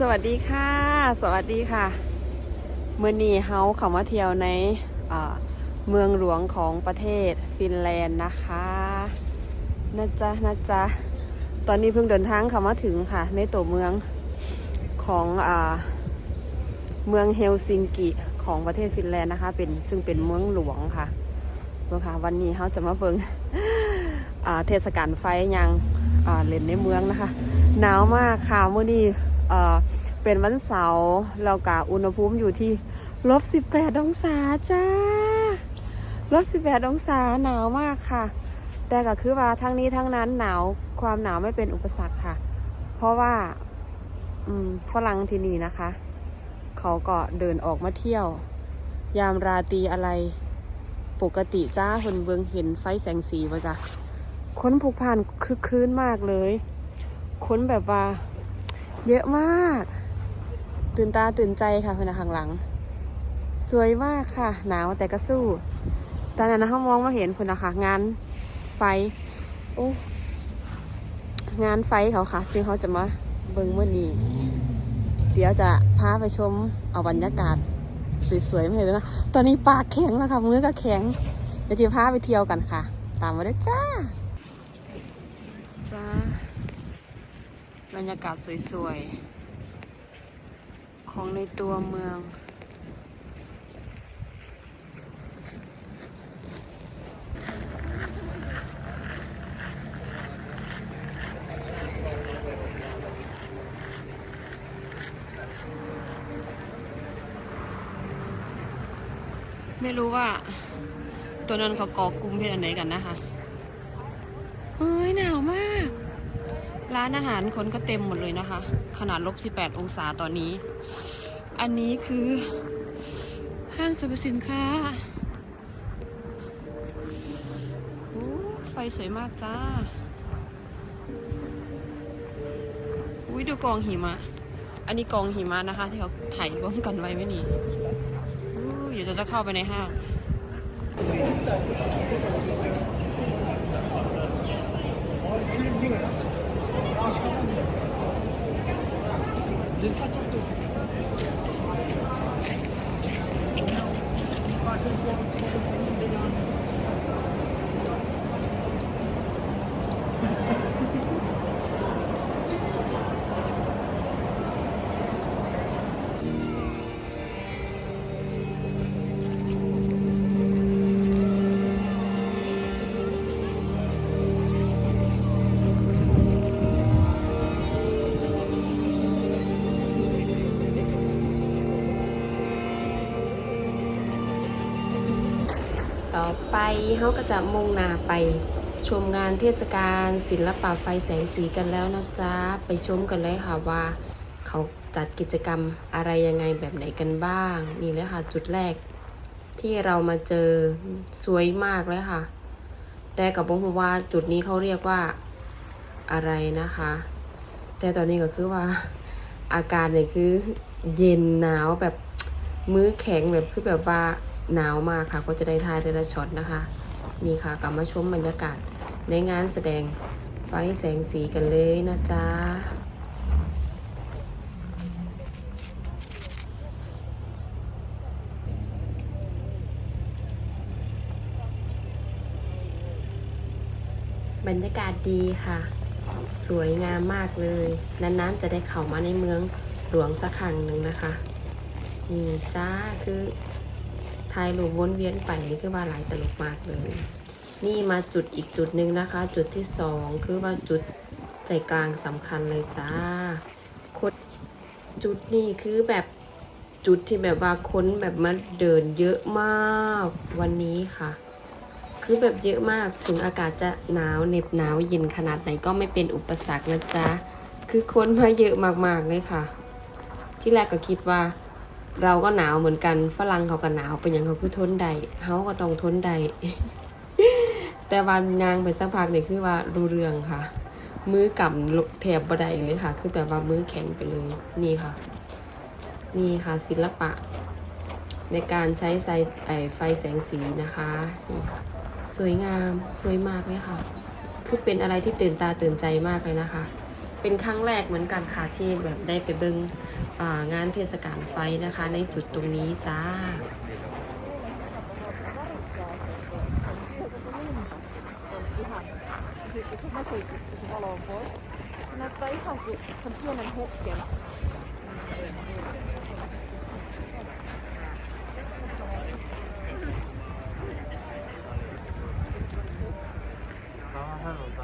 สวัสดีค่ะ สวัสดีค่ะ เมื่อนี้เฮาเข้ามาเที่ยวในเมืองหลวงของประเทศฟินแลนด์นะคะนะจ๊ะนะจ๊ะ ตอนนี้เพิ่งเดินทางเข้ามาถึงค่ะ ในตัวเมืองของอเมืองเฮลซิงกิของประเทศฟินแลนด์นะคะ เป็นซึ่งเป็นเมืองหลวงค่ะเบิ่งค่ะ วันนี้เขาจะมาเบิ่งเทศกาลไฟยังเล่นในเมืองนะคะ หนาวมากค่ะเมื่อนี้ เป็นวันเสาร์แล้วก็อุณหภูมิอยู่ที่ลบ18องศาจ้าลบ18องศาหนาวมากค่ะ แต่ก็คือว่าทั้งนี้ทั้งนั้นหนาวความหนาวไม่เป็นอุปสรรคค่ะ เพราะว่าฝรั่งที่นี่นะคะ เขาก็เดินออกมาเที่ยว ยามราตรีอะไร ปกติจ้าคนเบืองเห็นไฟแสงสีป่ะจ๊ะค้นผูกพันคือคลื้นมากเลย ค้นแบบว่า เยอะมาก ตื่นตาตื่นใจค่ะคนข้างหลัง สวยมากค่ะ หนาวแต่ก็สู้ ตอนนั้นนะเขามองมาเห็นคนนะคะงานไฟโอ้งานไฟเขาค่ะ ซึ่งเขาจะมาเบิ่งเมื่อนี้ เดี๋ยวจะพาไปชมเอาบรรยากาศสวยๆมาให้ดูนะ ตอนนี้ปากแข็งแล้วค่ะมือก็แข็ง เดี๋ยวจะพาไปเที่ยวกันค่ะ ตามมาด้วยจ้า จ้า บรรยากาศสวยๆ ของในตัวเมือง ไม่รู้ว่า ตัวนั้นเขาก่อกลุ่มเพศอันไหนกันนะคะ เฮ้ย หนาวมาก ร้านอาหารคนก็เต็มหมดเลยนะคะ ขนาดลบ 18 องศาตอนนี้ อันนี้คือห้างสรรพสินค้าโอ้ไฟสวยมากจ้า อุ้ยดูกองหิมะ อันนี้กองหิมะนะคะ ที่เขาถ่ายร่วมกันไว้ไม่นี่อู้เดี๋ยวจะจะเข้าไปในห้าง ต่ อไปเขาก็จะมุ่งหน้าไปชมงานเทศกาลศิลปะไฟแสงสีกันแล้วนะจ๊ะ ไปชมกันเลยค่ะว่า เขาจัดกิจกรรมอะไรยังไงแบบไหนกันบ้าง นี่เลยค่ะจุดแรก ที่เรามาเจอสวยมากเลยค่ะ แต่กับบอกว่าจุดนี้เขาเรียกว่าอะไรนะคะ แต่ตอนนี้ก็คือว่า อาการเนี่ยคือเย็นหนาวแบบมือแข็งแบบคือแบบว่า หนาวมากค่ะ ก็จะได้ทายแต่ละช็อตนะคะ นี่ค่ะกลับมาชมบรรยากาศในงานแสดงไฟแสงสีกันเลยนะจ๊ะบรรยากาศดีค่ะ สวยงามมากเลย นานๆจะได้เข้ามาในเมืองหลวงสักครั้งหนึ่งนะคะ นี่จ้าคือ ถ่ายรูปวนเวียนไปนี่คือว่าหลายตลกมากเลย นี่มาจุดอีกจุดหนึ่งนะคะ จุดที่สองคือว่าจุดใจกลางสำคัญเลยจ้าคนจุดนี้คือแบบจุดที่แบบว่าคนแบบมาเดินเยอะมากวันนี้ค่ะ คือแบบเยอะมากถึงอากาศจะหนาวเหน็บหนาวเย็นขนาดไหนก็ไม่เป็นอุปสรรคนะจ๊ะ คือคนมาเยอะมากๆเลยค่ะ ที่แรกก็คิดว่า เราก็หนาวเหมือนกันฝรั่งเขาก็หนาวเป็นอย่างเขาคือทนได้เฮาก็ต้องทนได้แต่วันยางไปสักพักนี่คือว่ารู้เรื่องค่ะ มือกำแถบบัไดเลยค่ะ คือแบบว่ามือแข็งไปเลยนี่ค่ะ นี่ค่ะศิลปะ ในการใช้ไฟไไฟแสงสีนะคะนี่ค่ะสวยงามสวยมากเลยค่ะ คือเป็นอะไรที่ตื่นตาตื่นใจมากเลยนะคะ เป็นครั้งแรกเหมือนกันค่ะที่แบบได้ไปเบิง งานเทศกาลไฟนะคะ ในจุดตรงนี้จ้า Näyttää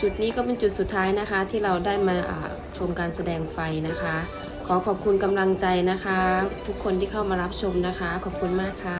จุดนี้ก็เป็นจุดสุดท้ายนะคะที่เราได้มาชมการแสดงไฟนะคะ ขอขอบคุณกำลังใจนะคะ ทุกคนที่เข้ามารับชมนะคะ ขอบคุณมากค่ะ